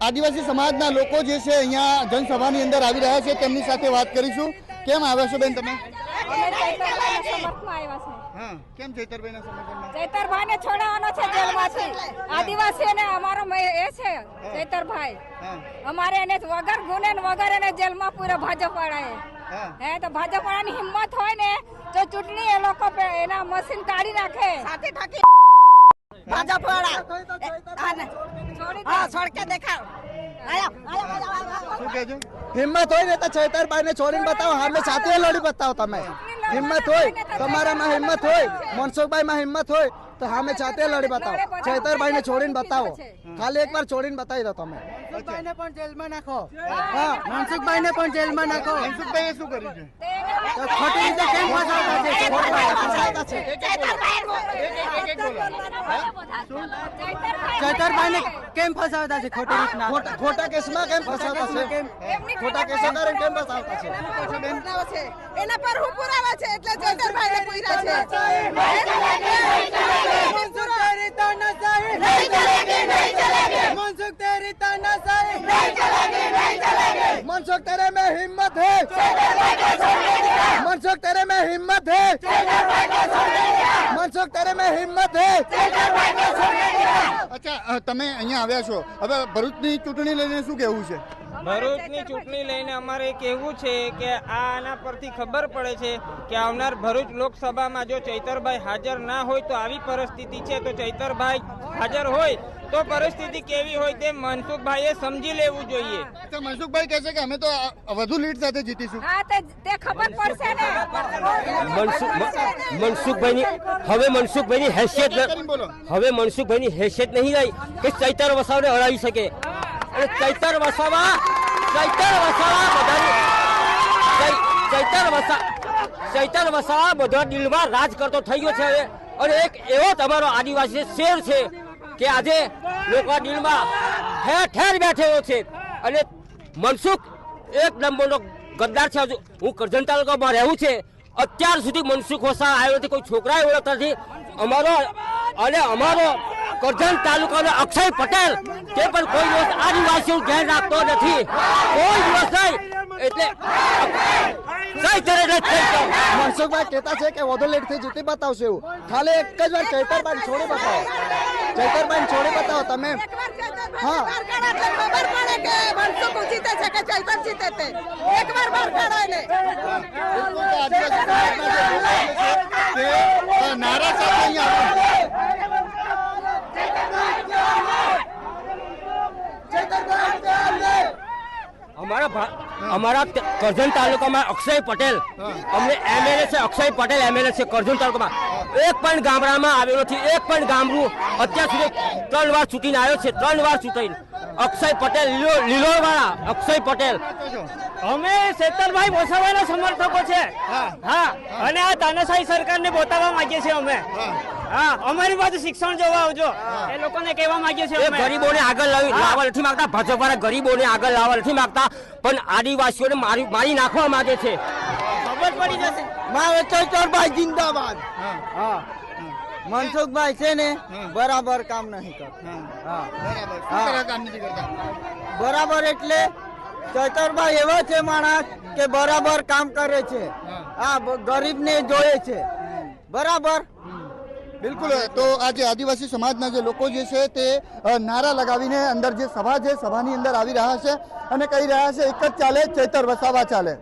આદિવાસી સમાજના લોકો જે છે અહીંયા જનસભાની અંદર આવી રહ્યા છે તેમની સાથે વાત કરીશું. કેમ આવ્યા છો બેન તમે? અમે ચૈતરભાઈના સમર્થમાં આવ્યા છે હા કેમ ચૈતરભાઈના સમર્થનમાં? ચૈતરભાઈને છોડાવવાનો છે જેલમાંથી. આદિવાસીઓને અમારો મે- એ છે ચૈતરભાઈ. અમારે એને વગર ગુને વગર એને જેલમાં પૂરા ભાજપ વાળા હા તો ભાજપ વાળાની હિંમત હોય ને તો ચૂંટણી એ લોકો એના મશીન કાઢી નાખે સાથે થાકી ભાજપ વાળા. દેખાવ. હિંમત હોય ને તો છેતરભાઈ ને છોડીને બતાવો. સામે સાથે લડી બતાવો તમે. હિંમત હોય તમારામાં હિંમત હોય મનસુખભાઈ માં હિંમત હોય તો હામે સાથે લડી બતાવો. છેતરભાઈ ને છોડીને બતાવો. ખાલી એકવાર છોડીને બતાવી દો તમે. મનસુખભાઈને પણ જેલમાં નાખો. હા. મનસુખભાઈને પણ જેલમાં નાખો. મનસુખભાઈ શું કર્યું છે? ખોટી રીતે કેમ ફસાવતા છે ફસાયતા છે. ચૈતરભાઈને કેમ ફસાવતા છે ખોટી રીતના ખોટા- ખોટા કેસમાં કેમ ફસાવતા છે ખોટા કેસો કરીને કેમ ફસાવતા છે પુરાવો છે એના પર હું પુરાવા છે એટલે ચૈતરભાઈ ને પૂરા છે મનસુખ તેરી તાનાશાહી મનસુખ તેરી તાનાશાહી मनसुख तेरे में हिम्मत है मनसुख तेरे में हिम्मत है मनसुख तेरे में हिम्मत है અચ્છા અ, તમે અહીંયા આવ્યા છો હવે ભરૂચની ચૂંટણી લઈને શું કહેવું છે ભરૂચની ચૂંટણી લઈને અમારે કહેવું છે કે આ આના પરથી ખબર પડે છે કે આવનાર ભરૂચ લોકસભામાં જો ચૈતરભાઈ હાજર ના હોય તો આવી પરિસ્થિતિ છે તો ચૈતરભાઈ હાજર હોય તો પરિસ્થિતિ કેવી હોય તે મનસુખભાઈએ સમજી લેવું જોઈએ. તો મનસુખભાઈ કહે છે કે અમે તો વધુ લીડ સાથે જીતીશું. હા તે તે ખબર પડશે ને. મનસુખભાઈની હવે મનસુખભાઈની હેસિયત હવે મનસુખભાઈની હેસિયત નહીં રહી કે ચૈતર વસાવને હરાવી શકે. અને ચૈતર વસાવા ચૈતર વસાવા બધાની ચૈતર વસા ચૈતર વસાવા બધા દિલમાં રાજ કરતો થઈ ગયો છે હવે. અને એક એવો તમારો આદિવાસી શેર છે. કે આજે લોકો દિલમાં ઠેર ઠેર બેઠેલો છે. અને મનસુખ એક નંબરનો ગદ્દાર છે. હું કરજણ તાલુકામાં રહેવું છે. અત્યાર સુધી મનસુખ હોસા આવ્યો નથી. કોઈ છોકરાએ ઓળખતા નથી. અમારો અને અમારો કરજણ તાલુકાનો અક્ષય પટેલ, તે પણ કોઈ દિવસ આદિવાસીઓ ધ્યાન રાખતો નથી. કોઈ દિવસ નહીં. એટલે મનસુખભાઈ કહેતા છે કે વધુ લેટથી જીતી બતાવશે એવું. ખાલી એક જ વાર ચૈતરભાઈ છોડી બતાવો. ચૈતરભાઈ છોડી બતાવો તમે હા. બહાર ખબર પડે કે મનસુખ જીતે છે કે ચૈતર જીતે છે એકવાર બહાર કાઢો એને બિલકુલ તો આદિવાસી સમાજના જે લોકો જે છે તે અ, નારા સાથે અહીંયા આવ્યા અમારા ભા- અમારા કરજણ તાલુકામાં અક્ષય પટેલ. અમને એમએલએ છે અક્ષય પટેલ એમએલએ છે કરજણ તાલુકામાં. એક પણ ગામડામાં આવ્યો નથી એક પણ ગામડું અત્યાર સુધી ત્રણ વાર ચૂંટીને આવ્યો છે ત્રણ વાર ચૂંટાઈને અક્ષય પટેલ લીલો લીલોવાળા અક્ષય પટેલ. અમે શેતરભાઈ વસાવાના સમર્થકો છે. હા. અને આ તાનાશાહી સરકારને બતાવવા માંગીએ છીએ અમે. હા અમારી પાસે શિક્ષણ જોવા આવજો. એ લોકોને કહેવા માંગીએ છીએ અમે. ગરીબોને આગળ લાવી લાવવા નથી માંગતા ભાજપ વાળા ગરીબોને આગળ લાવવા નથી માંગતા પણ આદિવાસીઓને મારી મારી નાખવા માંગે છે. ખબર પડી જશે. મારે ચૈતરભાઈ જિંદાબાદ. હા. મનસુખભાઈ છે ને બરાબર કામ નહીં કરતા. હા. બરાબર. શું કરે કામ નથી કરતા? બરાબર એટલે ચૈતરભાઈ એવો છે માણસ કે બરાબર કામ કરે છે. હા. ગરીબ ને જોયે છે. બરાબર? બિલકુલ, તો આ જે આદિવાસી સમાજના જે લોકો જે છે તે નારા લગાવીને અંદર જે સભા છે, સભાની અંદર આવી રહ્યા છે અને કહી રહ્યા છે, એક જ ચાલે, ચૈતર વસાવા ચાલે.